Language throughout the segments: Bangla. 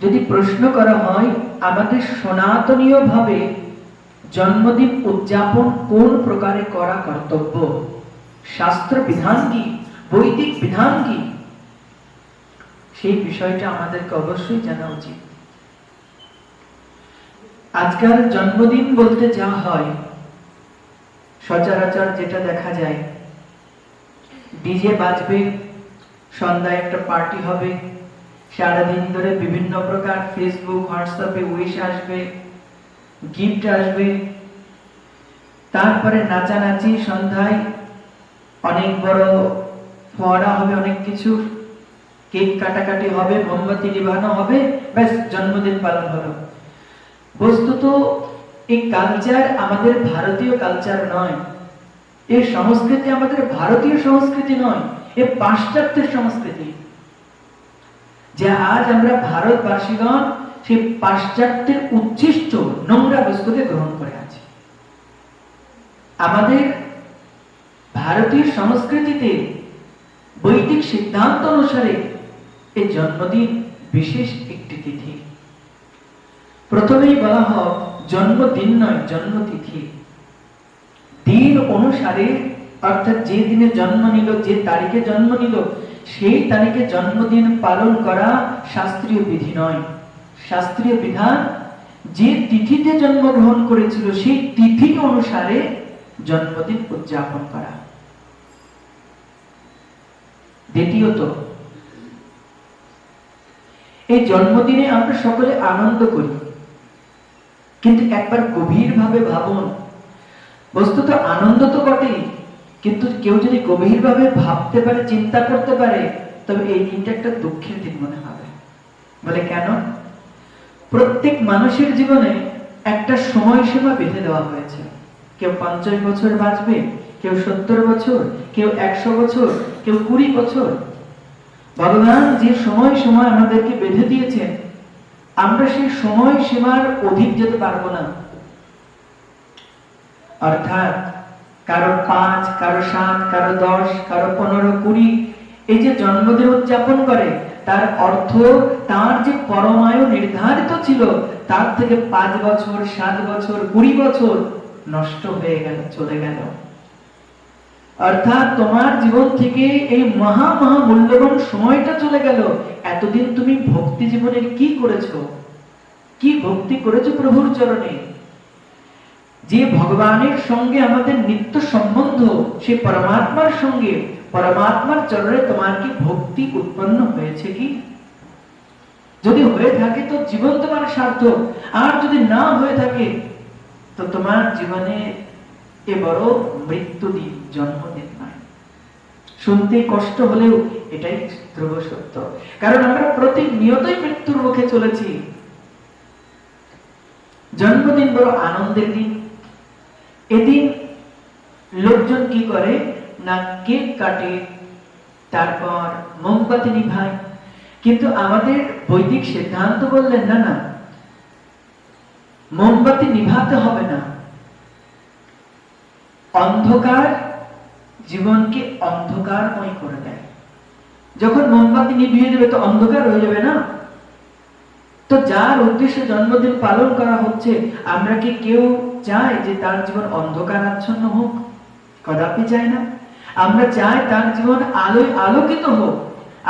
যদি প্রশ্ন করা হয়, আমাদের সনাতনীয় ভাবে জন্মদিন উদযাপন কোন প্রকারে করা কর্তব্য? শাস্ত্র বিধান কি? বৈদিক বিধান কি? সেই বিষয়টা আমাদেরকে অবশ্যই জানা উচিত। আজকাল জন্মদিন বলতে যা হয়, সচরাচর যেটা দেখা যায়, ডিজে বাজবে, সন্ধ্যায় একটা পার্টি হবে সারাদিন ধরে বিভিন্ন প্রকার ফেসবুক হোয়াটসঅ্যাপে উইশ আসবে গিফট আসবে। তারপরে নাচানাচি, সন্ধ্যায় অনেক বড় ফোয়ারা হবে, অনেক কিছু। কেক কাটাকাটি হবে, মোমবাতি নিভানো হবে, ব্যাস, জন্মদিন পালন হলো। বস্তুত এই কালচার আমাদের ভারতীয় কালচার নয়। এই সংস্কৃতি আমাদের ভারতীয় সংস্কৃতি নয় এ পাশ্চাত্যের সংস্কৃতি। যে আজ আমরা ভারতবাসীগণ সেই পাশ্চাত্যের উচ্ছিষ্ট নোংরা বস্তুকে গ্রহণ করে আছি। আমাদের ভারতীয় সংস্কৃতিতে বৈদিক সিদ্ধান্ত অনুসারে এই জন্মদিন বিশেষ একটি তিথি। প্রথমেই বলা হয় জন্মদিন নয়, জন্মতিথি। দিন অনুসারে, অর্থাৎ যে দিনে জন্ম নিল, যে তারিখে জন্ম নিল সেই তারিখে জন্মদিন পালন করা শাস্ত্রীয় বিধি নয়। শাস্ত্রীয় বিধান, যে তিথিতে জন্মগ্রহণ করেছিল, সেই তিথি অনুসারে জন্মদিন উদযাপন করা। দ্বিতীয়ত, এই জন্মদিনে আমরা সকলে আনন্দ করি। কিন্তু একবার গভীরভাবে ভাবুন, বস্তুত আনন্দ তো বটেই। কিন্তু কেউ যদি গভীরভাবে ভাবতে পারে, চিন্তা করতে পারে, তবে এই দিনটা একটা দুঃখের দিন মনে হবে। বলে কেন? প্রত্যেক মানুষের জীবনে একটা সময়সীমা বেঁধে দেওয়া হয়েছে। কেউ পঞ্চাশ বছর বাঁচবে, কেউ সত্তর বছর, কেউ একশো বছর, কেউ কুড়ি বছর। ভগবান যে সময় সময় আমাদেরকে বেঁধে দিয়েছেন, আমরা সেই সময় সীমার অধিক যেতে পারব না। অর্থাৎ কারও পাঁচ, কারও সাত, কারও দশ, কারও পনেরো, কুড়ি। এই যে জন্মদিন উদযাপন করে, তার অর্থ তার যে পরমায়ু নির্ধারিত ছিল, তার থেকে পাঁচ বছর, সাত বছর, কুড়ি বছর নষ্ট হয়ে গেল, চলে গেল। অর্থাৎ তোমার জীবন থেকে এই মহা মহা মূল্যবান সময়টা চলে গেল। এতদিন তুমি ভক্তি জীবনের কি করেছ? কি ভক্তি করেছ প্রভুর চরণে? যে ভগবানের সঙ্গে আমাদের নিত্য সম্বন্ধ, সে পরমাত্মার সঙ্গে, পরমাত্মার চরণে তোমার কি ভক্তি উৎপন্ন হয়েছে কি? যদি হয়ে থাকে তো জীবন তোমার সার্থক, আর যদি না হয়ে থাকে, তো তোমার জীবনে এ বড় মৃত্যু দিন জন্মদিন নয় শুনতে কষ্ট হলেও এটাই ধ্রুব সত্য। কারণ আমরা প্রতিনিয়তই মৃত্যুর মুখে চলেছি। জন্মদিন বড় আনন্দের দিন এদিন লোকজন কি করে? না, কেক কাটে, তারপর মোমবাতি নিভায়। কিন্তু আমাদের বৈদিক সিদ্ধান্ত বললেন, না না, মোমবাতি নিভাতে হবে না। অন্ধকার জীবনকে অন্ধকারময় করে দেয়। যখন মোমবাতি নিভিয়ে দেবে তো অন্ধকার হয়ে যাবে না? তো যার উদ্দেশ্যে জন্মদিন পালন করা হচ্ছে, আমরা কি কেউ চাই যে তার জীবন অন্ধকার আচ্ছন্ন হোক? কদাপি চাই না। আমরা চাই তার জীবন আলোয় আলোকিত হোক।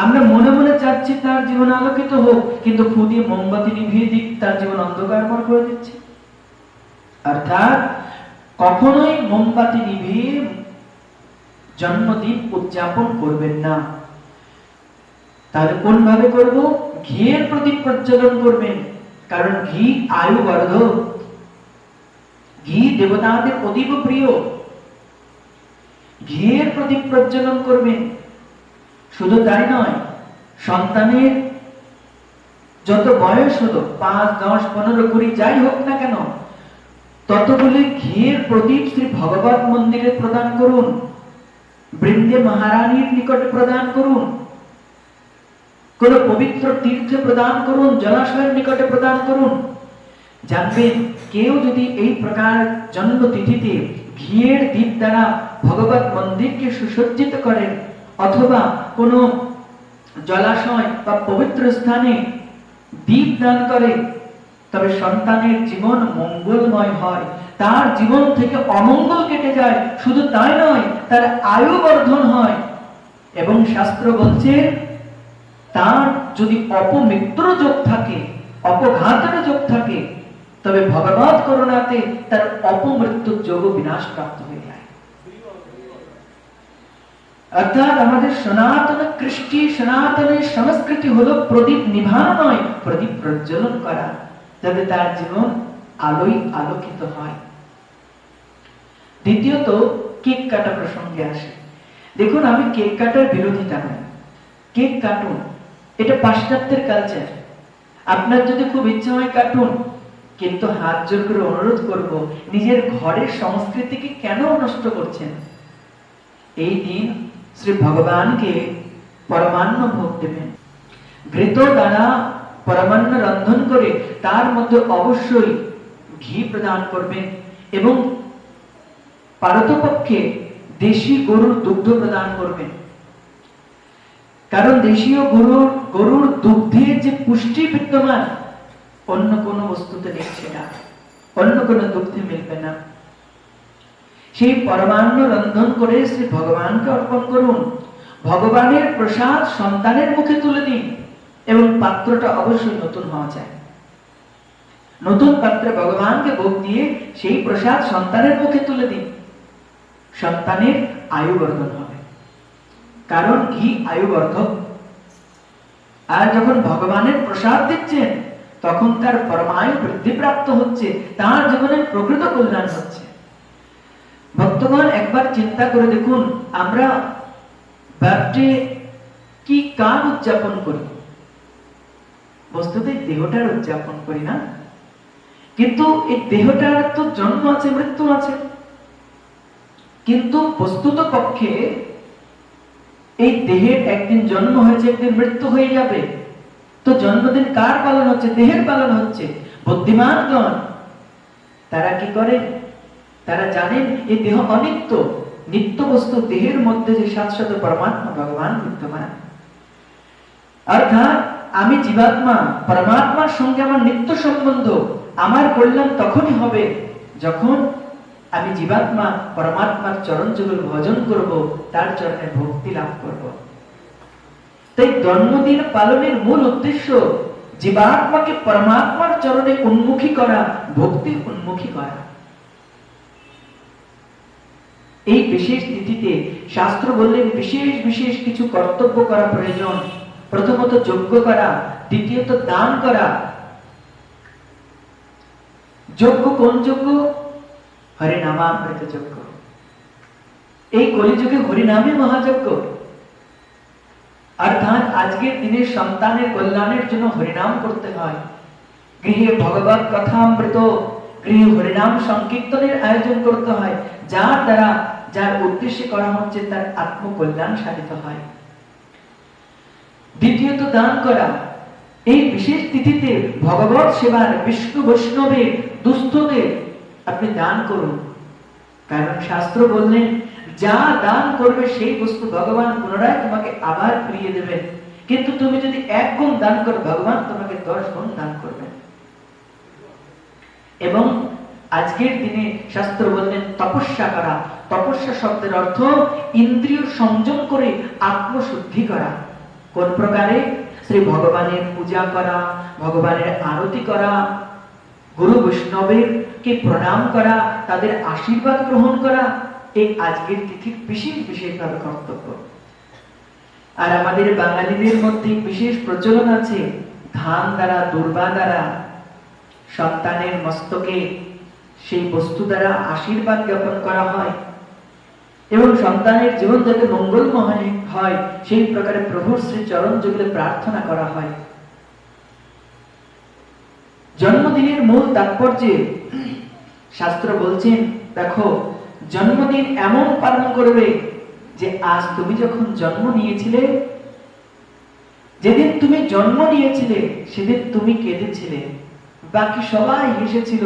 আমরা মনে মনে চাচ্ছি তার জীবন আলোকিত হোক, কিন্তু ফু দিয়ে মোমবাতি নিভিয়ে দিক, তার জীবন অন্ধকারময় করে দিচ্ছে। অর্থাৎ কখনোই মোমবাতি নিভিয়ে জন্মদিন উদযাপন করবেন না। তাহলে কোন ভাবে করব? ঘিয়ের প্রতি প্রজ্বলন করবেন কারণ ঘি আয়ু বর্ধক ঘি দেবতাদের অতীব প্রিয়। ঘিয়ের প্রদীপ প্রজ্বলন করবেন শুধু তাই নয়, সন্তানের যত বয়স হলো, পাঁচ, দশ, পনেরো, কুড়ি, যাই হোক না কেন, ততগুলি ঘিয়ের প্রদীপ শ্রী ভগবত মন্দিরে প্রদান করুন। বৃন্দে মহারানীর নিকটে প্রদান করুন। কোন পবিত্র তীর্থে প্রদান করুন, জলাশয়ের নিকটে প্রদান করুন। জানবেন কেউ যদি এই প্রকার জন্ম তিথিতে ঘিয়ের দ্বীপ দ্বারা ভগবত মন্দিরকে সুসজ্জিত করেন, অথবা কোনো জলাশয় বা পবিত্র স্থানে দ্বীপ দান করে, তবে সন্তানের জীবন মঙ্গলময় হয়। তার জীবন থেকে অমঙ্গল কেটে যায়। শুধু তাই নয়, তার আয়ু বর্ধন হয়। এবং শাস্ত্র বলছে তার যদি অপমিত্র যোগ থাকে অপঘাতের যোগ থাকে, তবে ভগবত করুণাতে তার অপমৃত্যুর যোগ বিনাশ প্রাপ্ত হয়ে যায়। অর্থাৎ আমাদের সনাতন কৃষ্টি সনাতনের সংস্কৃতি হলো প্রদীপ নিভানো নয় প্রদীপ প্রজ্বলন করা। যাতে তার জীবন আলোই আলোকিত হয়। দ্বিতীয়ত, কেক কাটা প্রসঙ্গে আসে। দেখুন, আমি কেক কাটার বিরোধিতা নই। কেক কাটুন। এটা পাশ্চাত্যের কালচার আপনার যদি খুব ইচ্ছা হয় কাটুন কিন্তু হাত জোর করে অনুরোধ করব, নিজের ঘরের সংস্কৃতিকে কেন নষ্ট করছেন? এই দিন শ্রী ভগবানকে পরমান্ন ভোগ দেবেন। ঘৃত দ্বারা পরমান্ন রন্ধন করে তার মধ্যে অবশ্যই ঘি প্রদান করবেন এবং পারতপক্ষে দেশি গরুর দুগ্ধ প্রদান করবেন। কারণ দেশীয় গরুর গরুর দুগ্ধের যে পুষ্টি বিদ্যমান, অন্য কোনো বস্তুতে নেই সেটা অন্য কোনো দুগ্ধে মিলবে না। সেই পরমান্ন রন্ধন করে শ্রী ভগবানকে অর্পণ করুন। ভগবানের প্রসাদ সন্তানের মুখে তুলে দিন এবং পাত্রটা অবশ্যই নতুন হওয়া চাই নতুন পাত্রে ভগবানকে ভোগ দিয়ে সেই প্রসাদ সন্তানের মুখে তুলে দিন। সন্তানের আয়ু বর্ধন কারণ ঘি আয়ু বর্ধক আর যখন ভগবানের প্রসাদ দিচ্ছেন তখন তার পরমায়ু বৃদ্ধি প্রাপ্ত হচ্ছে, তার জীবনের প্রকৃত কল্যাণ হচ্ছে। ভক্তগণ, একবার চিন্তা করে দেখুন, আমরা বার্থডে কি কার উদযাপন করি? বস্তুতে দেহটার উদযাপন করি না। কিন্তু এই দেহটার তো জন্ম আছে, মৃত্যু আছে। কিন্তু বস্তুত পক্ষে এই দেহের একদিন জন্ম হয়েছে, একদিন মৃত্যু হয়ে যাবে। তো জন্মদিন কার পালন হচ্ছে? দেহের পালন হচ্ছে। বুদ্ধিমানগণ তারা কি করে? তারা জানেন, এই দেহ অনিত্য। নিত্য বস্তু দেহের মধ্যে যে শাশ্বত পরমাত্মা, ভগবান বিদ্যমান। অর্থাৎ আমি জীবাত্মা, পরমাত্মার সঙ্গে আমার নিত্য সম্বন্ধ, আমার কল্যাণ তখনই হবে যখন আমি জীবাত্মা, পরমাত্মার চরণ যুগল ভজন করব, তার চরণে ভক্তি লাভ করব। তাই জন্মদিন পালনের মূল উদ্দেশ্য জীবাত্মাকে পরমাত্মার চরণে উন্মুখী করা, ভক্তির উন্মুখী করা। এই বিশেষ তিথিতে শাস্ত্র বললেন, বিশেষ বিশেষ কিছু কর্তব্য করা প্রয়োজন। প্রথমত যজ্ঞ করা, দ্বিতীয়ত দান করা। যজ্ঞ কোন যজ্ঞ? যজ্ঞ এই কলিযুগে হরিনামে মহাযজ্ঞ। অর্থাৎ আজকের দিনে সন্তানের কল্যাণের জন্য হরিনাম করতে হয়। গৃহে ভগবত কথামৃত হরিনাম সংকীর্তনের আয়োজন করতে হয়, যার দ্বারা, যার উদ্দেশ্যে করা হচ্ছে তার আত্মকল্যাণ সাধিত হয়। দ্বিতীয়ত দান করা। এই বিশেষ তিথিতে ভগবত সেবার বিষ্ণু বৈষ্ণবের দুস্থদের আপনি দান করুন। কারণ শাস্ত্র বললেন যা দান করবে সেই বস্তু ভগবান পুনরায় তোমাকে আবার ফিরিয়ে দেবেন কিন্তু তুমি যদি এক গুণ দান করো, ভগবান তোমাকে দশ গুণ দান করবেন এবং আজকের দিনে শাস্ত্র বললেন তপস্যা করা। তপস্যা শব্দের অর্থ, ইন্দ্রিয় সংযম করে আত্মশুদ্ধি করা। কোন প্রকারে? শ্রী ভগবানের পূজা করা, ভগবানের আরতি করা গুরু বৈষ্ণবের কে প্রণাম করা, তাদের আশীর্বাদ গ্রহণ করা, এই আজকের তিথির বিশেষ বিশেষভাবে কর্তব্য। আর আমাদের বাঙালিদের মধ্যে বিশেষ প্রচলন আছে, ধান দ্বারা, দুর্বা দ্বারা, সন্তানের মস্তকে সেই বস্তু দ্বারা আশীর্বাদ জ্ঞাপন করা হয়। এবং সন্তানের জীবন যাতে মঙ্গলময় হয়, সেই প্রকারে প্রভুর শ্রী চরণ যুগলে প্রার্থনা করা হয়। জন্মদিনের মূল তাৎপর্যে শাস্ত্র বলছেন, দেখো, জন্মদিন এমন পালন করবে যে আজ তুমি যখন জন্ম নিয়েছিলে, যেদিন তুমি জন্ম নিয়েছিলে, সেদিন তুমি কেঁদেছিলে। বাকি সবাই হেসেছিল।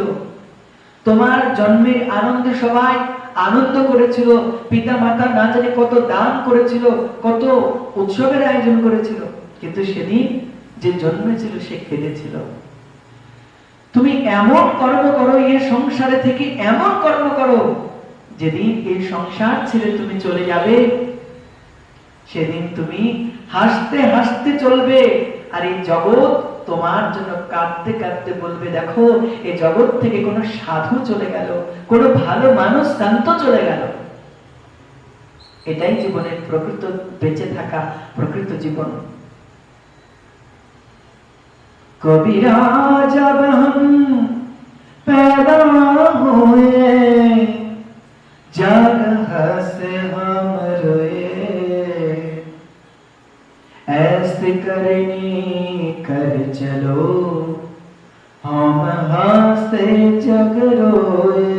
তোমার জন্মের আনন্দে সবাই আনন্দ করেছিল। পিতা মাতা না জানি কত দান করেছিল, কত উৎসবের আয়োজন করেছিল। কিন্তু সেদিন যে জন্মেছিল, সে কেঁদেছিল। তুমি এমন কর্ম করো এই সংসারে থেকে এমন কর্ম করো, যেদিন এই সংসার ছেড়ে তুমি চলে যাবে, সেদিন তুমি হাসতে হাসতে চলবে, আর এই জগৎ তোমার জন্য কাঁদতে কাঁদতে বলবে, দেখো এই জগৎ থেকে কোনো সাধু চলে গেল, কোনো ভালো মানুষ শান্ত চলে গেল। এটাই জীবনের প্রকৃত বেঁচে থাকা প্রকৃত জীবন। कबीरा जब हम पैदा हुए, जग से हम रोए। ऐसे करनी कर चलो, हम हंसे जग रोए।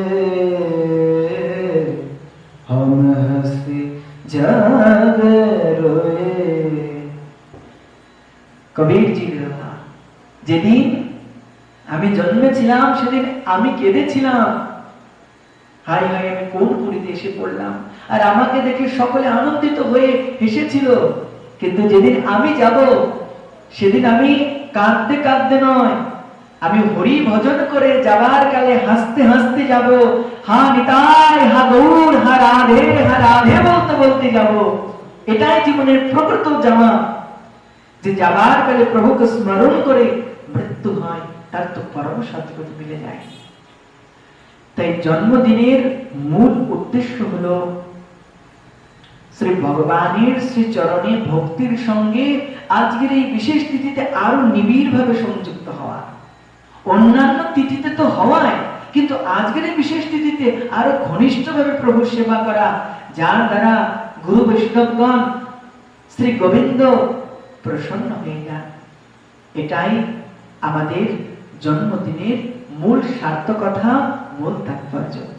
हम हंसे जग रोए। कबीर যেদিন আমি জন্মেছিলাম, সেদিন আমি কেঁদেছিলাম। হাই হাই আমি কোন পুরীতে এসে পড়লাম। আর আমাকে দেখে সকলে আনন্দিত হয়ে হেসেছিল, কিন্তু যেদিন আমি যাব, সেদিন আমি কাঁদতে কাঁদতে নয়। আমি হরি ভজন করে যাবার কালে হাসতে হাসতে যাব। হা নিতাই, হা গৌর, হা রাধে হা রাধে বলতে বলতে যাব। এটাই জীবনের প্রকৃত জামা। যে যাবার কালে প্রভুকে স্মরণ করে মৃত্যু হয়, তার তো পরম সৎগতি মিলে যায়। তাই জন্মদিনের মূল উদ্দেশ্য হলো শ্রী ভগবানের শ্রী চরণে ভক্তির সঙ্গে আজকের এই বিশেষ তিথিতে আরও নিবিড় ভাবে সংযুক্ত হওয়া। অন্যান্য তিথিতে তো হওয়ায়, কিন্তু আজকের এই বিশেষ তিথিতে আরও ঘনিষ্ঠ ভাবে প্রভু সেবা করা, যার দ্বারা গুরু বৈষ্ণবগণ শ্রী গোবিন্দ প্রসন্ন হয়ে যান। এটাই আমাদের জন্মদিনের মূল সার্থকতা মূল তাৎপর্য।